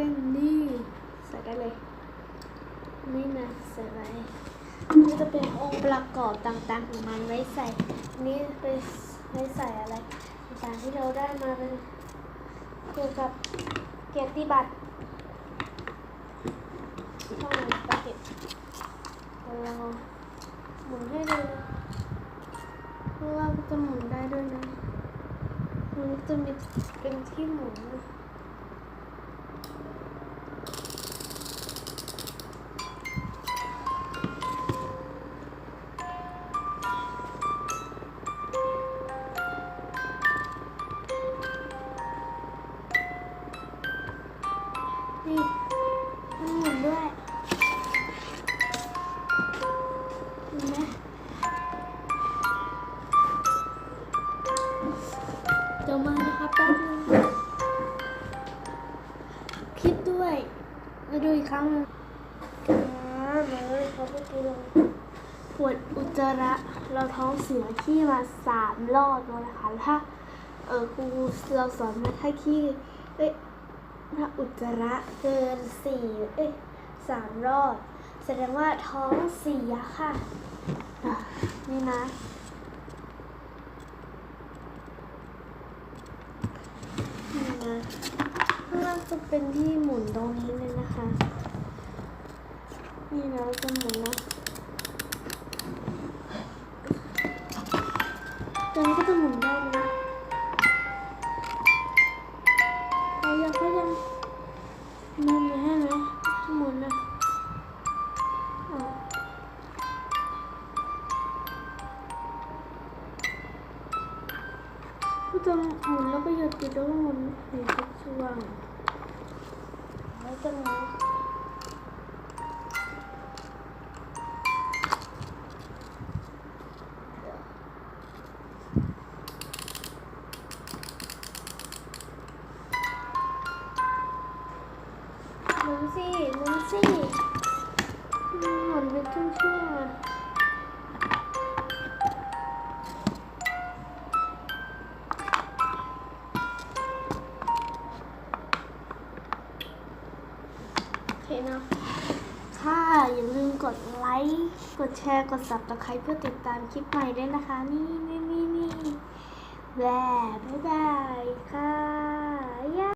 เป็นนี่ใส่ได้เลย นี่นะใส่ไว้นี่จะเป็นองค์ประกอบต่างๆของมันไว้ใส่ นี่ไปไว้ใส่อะไรต่างๆที่เราได้มาเป็นเกี่ยวกับเกียรติบัตรช่องไหนก็เก็บเราหมุนให้ดูเพราะว่าจะหมุนได้ด้วยนะมันจะมีเป็นที่หมุน นะนี่มั คิดด้วยมาดูอีกครั้งนึงมาเลยเขาไปกินลงปวดอุจจาระ เราท้องเสียขี้มาสามรอบแล้วนะคะถ้าเออครูเราสอนมาถ้าขี้เอ้ยถ้าอุจจาระเกินสี่เอ้ยสามรอบ แสดงว่าท้องเสียค่ะ นี่นะ นี่นะข้างล่าง จะเป็นที่หมุนตรงนี้เลยนะคะ นี่นะจะหมุนนะตรงนี้ก็จะหมุนได้นะเรายังก็ยังมันมีให้ไหมหมุนนะอะก็จะหมุนแล้วก็หยุดหยุดแล้วก็หมุนในทุกช่วงแล้วจะหมุนสิหมุน สิหมุนไปทุกช่วง นะค่ะอย่าลืมกดไลค์ กดแชร์ กด subscribe เพื่อติดตามคลิปใหม่ด้วยนะคะ นี่นี่นี่นี่แบบ๊ายบาย